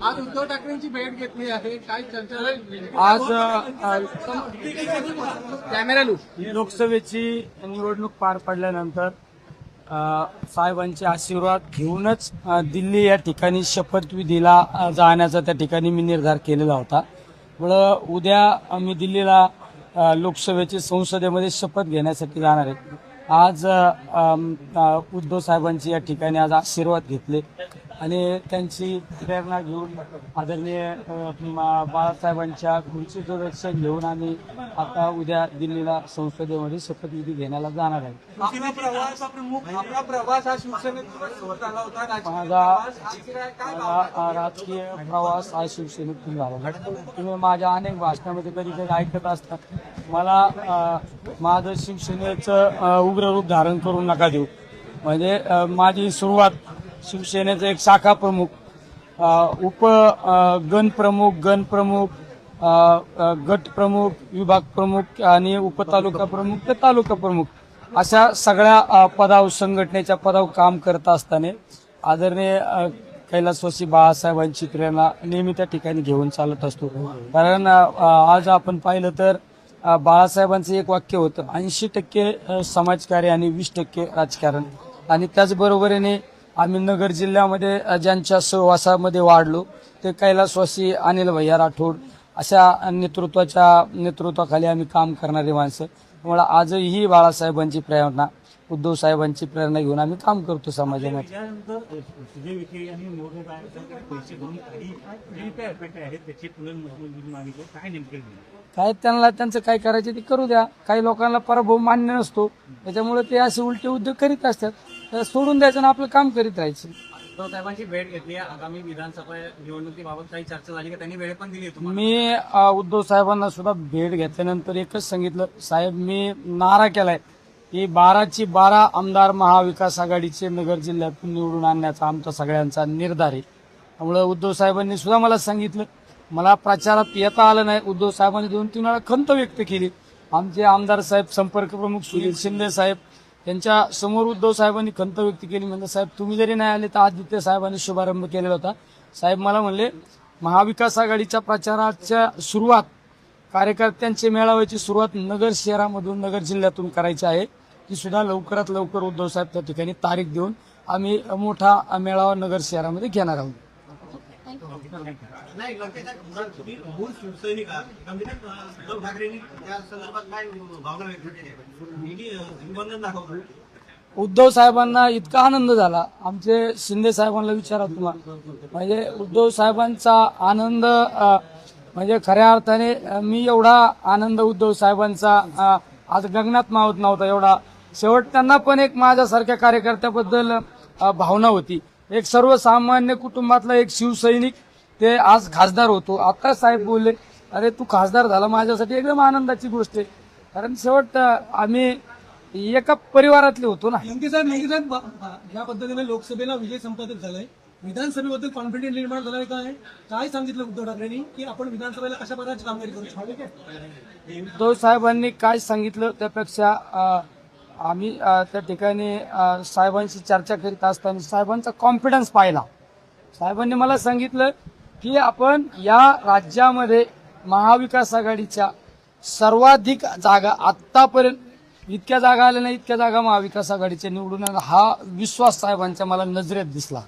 आज उद्धव ठाकरेंची भेट घेतली आहे. काय चर्चा? आज कॅमेरा लू लोकसभेची निवडणूक पार पडल्यानंतर साहेबांचे आशीर्वाद घेऊनच दिल्ली या ठिकाणी शपथविधीला जाण्याचा त्या ठिकाणी मी निर्धार केलेला होता. मुळं उद्या मी दिल्लीला लोकसभेची संसदेमध्ये शपथ घेण्यासाठी जाणार आहे. आज उद्धव साहेबांची या ठिकाणी आज आशीर्वाद घेतले. आणि त्यांची प्रेरणा घेऊन आदरणीय बाळासाहेबांच्या खुर्चीचं दर्शन घेऊन आम्ही आता उद्या दिल्लीला संसदेमध्ये शपथविधी घेण्याला जाणार आहे. आपला प्रवास हा माझा राजकीय प्रवास हा शिवसेनेतून झाला. तुम्ही माझ्या अनेक भाषणामध्ये कधी कधी ऐकत असतात. मला माझं शिवसेनेचं उग्र रूप धारण करून नका देऊ. म्हणजे माझी सुरुवात शिवसेनेचं एक शाखा प्रमुख उप गण प्रमुख गण प्रमुख गट प्रमुख विभाग प्रमुख आणि उपतालुका प्रमुख ते तालुका प्रमुख अशा सगळ्या पदाव पदावर संघटनेच्या पदावर काम करत असताना आदरणीय कैलासवासी बाळासाहेबांची प्रेरणा नेहमी त्या ठिकाणी घेऊन चालत असतो. कारण आज आपण पाहिलं तर बाळासाहेबांचं एक वाक्य होतं ऐंशी टक्के समाजकार्य आणि वीस टक्के राजकारण. आणि त्याचबरोबरीने आम्ही नगर जिल्ह्यामध्ये ज्यांच्या सहवासामध्ये वाढलो ते कैलासवासी अनिल भैया राठोड अशा नेतृत्वाच्या नेतृत्वाखाली आम्ही काम करणारी माणसं. त्यामुळे आजही बाळासाहेबांची प्रेरणा उद्धव साहेबांची प्रेरणा घेऊन आम्ही काम करतो समाजामध्ये. त्यानंतर सुजय विखे यांनी मोठे पैसे घेऊन काही जी काय अपेक्षा आहेत त्याची पुनर्मजूर मागितले. काय नेमके झाले? काय त्यांना त्यांचं काय करायचं ते करू द्या. काही लोकांना पराभव मान्य नसतो. त्याच्यामुळे ते असे उलटे उद्योग करीत असतात. तर सोडून द्यायचं आणि आपलं काम करीत राहायचं. उद्धव साहेबांची भेट घेतली. आगामी विधानसभा निवडणुकीबाबत काही चर्चा झाली का? त्यांनी वेळ पण दिली तुम्हाला. मी अ, उद्धव साहेबांना सुद्धा भेट घेतल्यानंतर एकच सांगितलं. साहेब मी नारा केलाय. की बाराची बारा आमदार महाविकास आघाडीचे नगर जिल्ह्यातून निवडून आणण्याचा आमचा सगळ्यांचा निर्धार आहे. त्यामुळे उद्धव साहेबांनी सुद्धा मला सांगितलं. मला प्रचारात येता आलं नाही. उद्धव साहेबांनी दोन तीन वेळा खंत व्यक्त केली. आमचे आमदार साहेब संपर्क प्रमुख सुनील शिंदे साहेब त्यांच्यासमोर उद्धव साहेबांनी खंत व्यक्त केली. म्हणजे साहेब तुम्ही जरी नाही आले तर आदित्य साहेबांनी शुभारंभ केलेला होता. साहेब मला म्हणले महाविकास आघाडीच्या प्रचाराच्या सुरुवात कार्यकर्त्यांचे मेळाव्याची सुरुवात नगर शहरामधून नगर जिल्ह्यातून करायची आहे. ती सुद्धा लवकरात लवकर उद्धव साहेब त्या ठिकाणी तारीख देऊन आम्ही मोठा मेळावा नगर शहरामध्ये घेणार आहोत. नाही मूळ शिवसैनिक उद्धव ठाकरेंनी त्या संदर्भात काय भावना व्यक्त केली मीही दाखवतो. उद्धव साहेबांना इतका आनंद झाला. आमचे शिंदे साहेबांना विचारा तुम्हाला. म्हणजे उद्धव साहेबांचा आनंद म्हणजे खऱ्या अर्थाने मी एवढा आनंद उद्धव साहेबांचा आज गगनात मावत नव्हता एवढा. शेवट त्यांना पण एक माझ्यासारख्या कार्यकर्त्याबद्दल भावना होती. एक सर्वसामान्य कुटुंबातला एक शिवसैनिक ते आज खासदार होतो. आता साहेब बोलले अरे तू खासदार झाला माझ्यासाठी. एकदम आनंदाची गोष्ट आहे. कारण शेवट आम्ही एका परिवारातले होतो ना. लंके साहेब लंके साहेब या पद्धतीने लोकसभेला विजय संपादित झालाय. विधानसभेबद्दल कॉन्फिडन्स निर्माण झालाय काय काय सांगितलं उद्धव ठाकरेंनी की आपण विधानसभेला अशा प्रकारची कामगिरी करू शकतो? उद्धव साहेबांनी काय सांगितलं? त्यापेक्षा आम्ही त्या ठिकाणी साहेबांशी चर्चा करीत असताना साहेबांचा कॉन्फिडन्स पाहिला. साहेबांनी मला सांगितलं की आपण या राज्यामध्ये महाविकास आघाडीच्या सर्वाधिक जागा आत्तापर्यंत इतक्या जागा आल्या नाही इतक्या जागा महाविकास आघाडीच्या निवडून हा विश्वास साहेबांच्या मला नजरेत दिसला.